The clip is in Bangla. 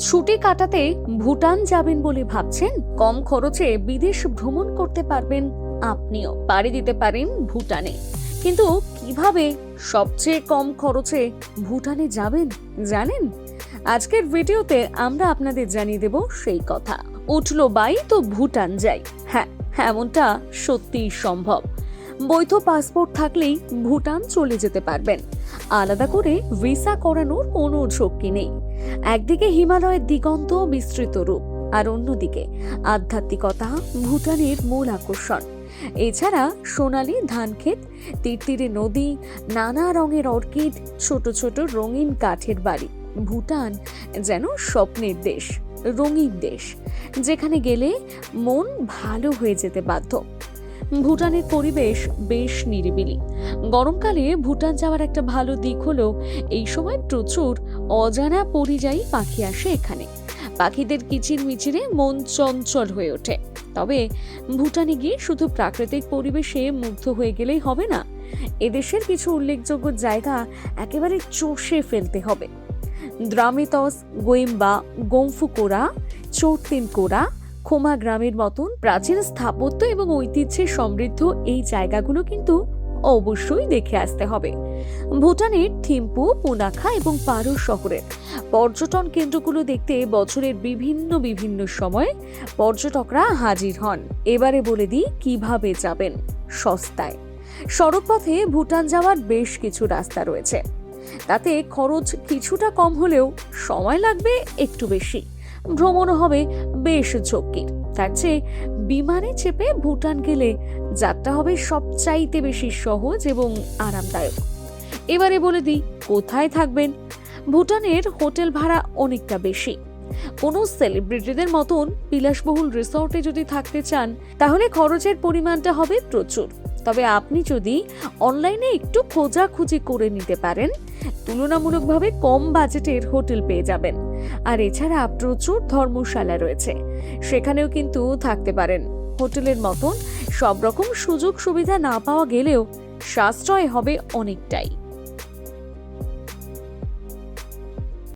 ছুটি কাটাতে ভুটান যাবেন বলে ভাবছেন। কম খরচে বিদেশ ভ্রমণ করতে পারবেন আপনিও। পাড়ি দিতে পারেন ভুটানে। কিন্তু কীভাবে সবচেয়ে কম খরচে ভুটানে যাবেন জানেন? আজকের ভিডিওতে আমরা আপনাদের জানিয়ে দেব সেই কথা। উঠল বাই তো ভুটান যাই। হ্যাঁ এমনটা সত্যিই সম্ভব। বৈধ পাসপোর্ট থাকলেই ভুটান চলে যেতে পারবেন। আলাদা করে ভিসা করানোর কোনো ঝক্কি নেই। একদিকে হিমালয়ের দিগন্ত বিস্তৃত রূপ, আর অন্যদিকে আধ্যাত্মিকতা ভুটানের মূল আকর্ষণ। এছাড়া সোনালি ধানক্ষেত, তীরতীরে নদী, নানা রঙের অর্কিড, ছোট ছোট রঙিন কাঠের বাড়ি। ভুটান যেন স্বপ্নের দেশ, রঙিন দেশ, যেখানে গেলে মন ভালো হয়ে যেতে বাধ্য। ভুটানের পরিবেশ বেশ নিরিবিলি। গরমকালে ভুটান যাওয়ার একটা ভালো দিক হলো, এই সময় প্রচুর অজানা পরিযায়ী পাখি আসে এখানে। পাখিদের কিচির মিচিরে মন চঞ্চল হয়ে ওঠে। তবে ভুটানে গিয়ে শুধু প্রাকৃতিক পরিবেশে মুগ্ধ হয়ে গেলেই হবে না, এদেশের কিছু উল্লেখযোগ্য জায়গা একেবারে চষে ফেলতে হবে। দ্রামিতস, গোয়েম্বা গম্ফুকোরা চোরতিনকোরা খোমা গ্রামের মতন প্রাচীন স্থাপত্য এবং ঐতিহ্যে সমৃদ্ধ এই জায়গাগুলো কিন্তু অবশ্যই দেখে আসতে হবে। ভুটানের থিম্পু, পুনাখা এবং পারো শহরের পর্যটন কেন্দ্রগুলো দেখতে বছরের বিভিন্ন বিভিন্ন সময়ে পর্যটকরা হাজির হন। এবারে বলে দিই, কীভাবে যাবেন? সস্তায়। সড়কপথে ভুটান যাওয়ার বেশ কিছু রাস্তা রয়েছে। তাতে খরচ কিছুটা কম হলেও সময় লাগবে একটু বেশি। ভ্রমণও হবে বেশ ঝক্কির তার চেয়ে বিমানে চেপে ভুটান গেলে যাত্রা হবে সবচাইতে বেশি সহজ এবং আরামদায়ক। এবারে বলে দিই, কোথায় থাকবেন? ভুটানের হোটেল ভাড়া অনেকটা বেশি। কোনো সেলিব্রিটিদের মতন বিলাসবহুল রিসর্টে যদি থাকতে চান, তাহলে খরচের পরিমাণটা হবে প্রচুর। তবে আপনি যদি অনলাইনে একটু খোঁজাখুঁজি করে নিতে পারেন, তুলনামূলকভাবে কম বাজেটের হোটেল পেয়ে যাবেন। আর এছাড়া প্রচুর ধর্মশালা রয়েছে, সেখানেও কিন্তু থাকতে পারেন। হোটেলের মতন সব রকম সুযোগ সুবিধা না পাওয়া গেলেও সাশ্রয় হবে অনেকটাই।